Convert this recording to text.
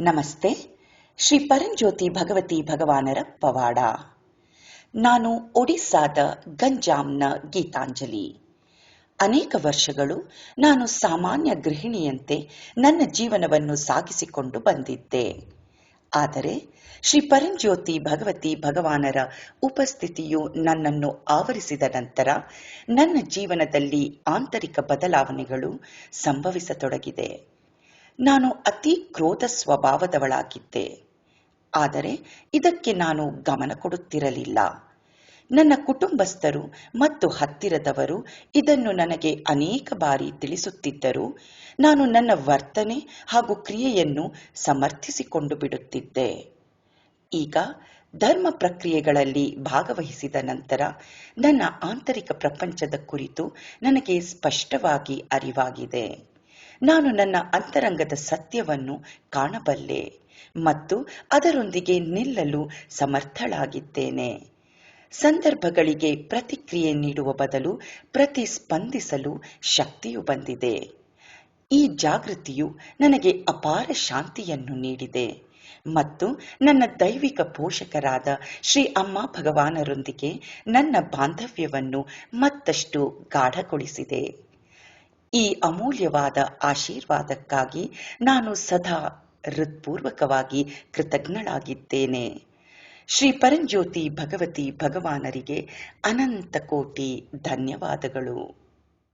ನಮಸ್ತೆ. ಶ್ರೀ ಪರಂಜ್ಯೋತಿ ಭಗವತಿ ಭಗವಾನರ ಪವಾಡ. ನಾನು ಒಡಿಸ್ಸಾದ ಗಂಜಾಂನ ಗೀತಾಂಜಲಿ. ಅನೇಕ ವರ್ಷಗಳು ನಾನು ಸಾಮಾನ್ಯ ಗೃಹಿಣಿಯಂತೆ ನನ್ನ ಜೀವನವನ್ನು ಸಾಗಿಸಿಕೊಂಡು ಬಂದಿದ್ದೆ. ಆದರೆ ಶ್ರೀ ಪರಂಜ್ಯೋತಿ ಭಗವತಿ ಭಗವಾನರ ಉಪಸ್ಥಿತಿಯು ನನ್ನನ್ನು ಆವರಿಸಿದ ನಂತರ ನನ್ನ ಜೀವನದಲ್ಲಿ ಆಂತರಿಕ ಬದಲಾವಣೆಗಳು ಸಂಭವಿಸತೊಡಗಿದೆ. ನಾನು ಅತಿ ಕ್ರೋಧ ಸ್ವಭಾವದವಳಾಗಿದ್ದೆ. ಆದರೆ ಇದಕ್ಕೆ ನಾನು ಗಮನ ಕೊಡುತ್ತಿರಲಿಲ್ಲ. ನನ್ನ ಕುಟುಂಬಸ್ಥರು ಮತ್ತು ಹತ್ತಿರದವರು ಇದನ್ನು ನನಗೆ ಅನೇಕ ಬಾರಿ ತಿಳಿಸುತ್ತಿದ್ದರೂ. ನಾನು ನನ್ನ ವರ್ತನೆ ಹಾಗೂ ಕ್ರಿಯೆಯನ್ನು ಸಮರ್ಥಿಸಿಕೊಂಡು ಬಿಡುತ್ತಿದ್ದೆ. ಈಗ ಧರ್ಮ ಪ್ರಕ್ರಿಯೆಗಳಲ್ಲಿ ಭಾಗವಹಿಸಿದ ನಂತರ ನನ್ನ ಆಂತರಿಕ ಪ್ರಪಂಚದ ಕುರಿತು ನನಗೆ ಸ್ಪಷ್ಟವಾಗಿ ಅರಿವಾಗಿದೆ. ನಾನು ನನ್ನ ಅಂತರಂಗದ ಸತ್ಯವನ್ನು ಕಾಣಬಲ್ಲೆ ಮತ್ತು ಅದರೊಂದಿಗೆ ನಿಲ್ಲಲು ಸಮರ್ಥಳಾಗಿದ್ದೇನೆ. ಸಂದರ್ಭಗಳಿಗೆ ಪ್ರತಿಕ್ರಿಯೆ ನೀಡುವ ಬದಲು ಪ್ರತಿಸ್ಪಂದಿಸಲು ಶಕ್ತಿಯು ಬಂದಿದೆ. ಈ ಜಾಗೃತಿಯು ನನಗೆ ಅಪಾರ ಶಾಂತಿಯನ್ನು ನೀಡಿದೆ ಮತ್ತು ನನ್ನ ದೈವಿಕ ಪೋಷಕರಾದ ಶ್ರೀ ಅಮ್ಮ ಭಗವಾನರೊಂದಿಗೆ ನನ್ನ ಬಾಂಧವ್ಯವನ್ನು ಮತ್ತಷ್ಟು ಗಾಢಗೊಳಿಸಿದೆ. ಈ ಅಮೂಲ್ಯವಾದ ಆಶೀರ್ವಾದಕ್ಕಾಗಿ ನಾನು ಸದಾ ಹೃತ್ಪೂರ್ವಕವಾಗಿ ಕೃತಜ್ಞಳಾಗಿದ್ದೇನೆ. ಶ್ರೀ ಪರಂಜ್ಯೋತಿ ಭಗವತಿ ಭಗವಾನರಿಗೆ ಅನಂತ ಕೋಟಿ ಧನ್ಯವಾದಗಳು.